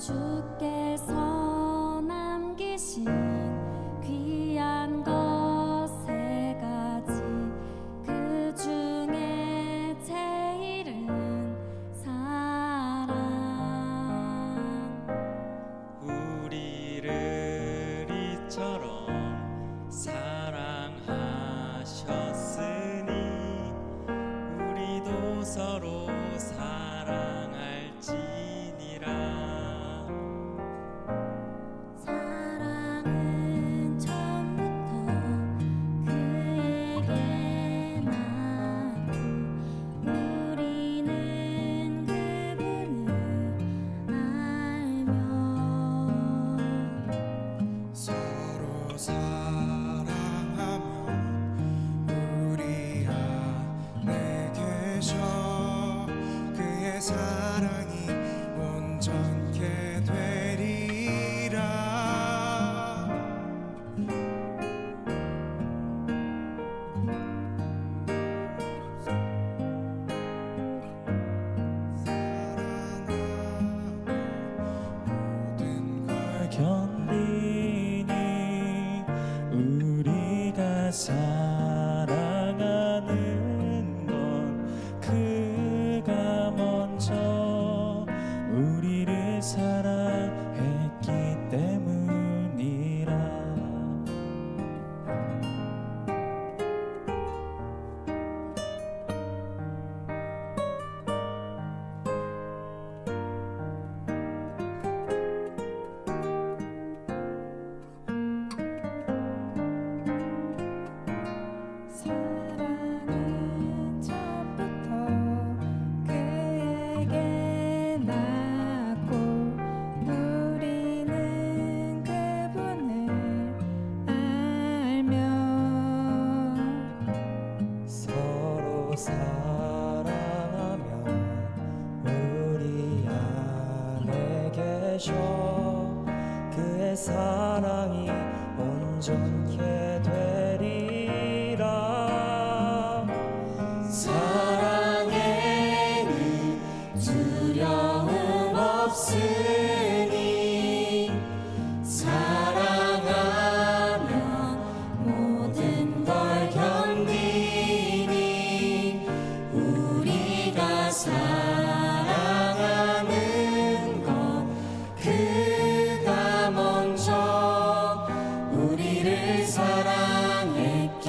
주께서 남기신 귀한 것세 가지 그 중에 제일은 사랑. 우리를 이처럼 사랑하셨으니 우리도 서로 사랑할 사랑이 온전케 되리라. 모든 걸 견디니 우리가 사 사랑하며 우리 안에 계셔. 그의 사랑이 온전케 되 사랑하는 건 그가 먼저 우리를 사랑했기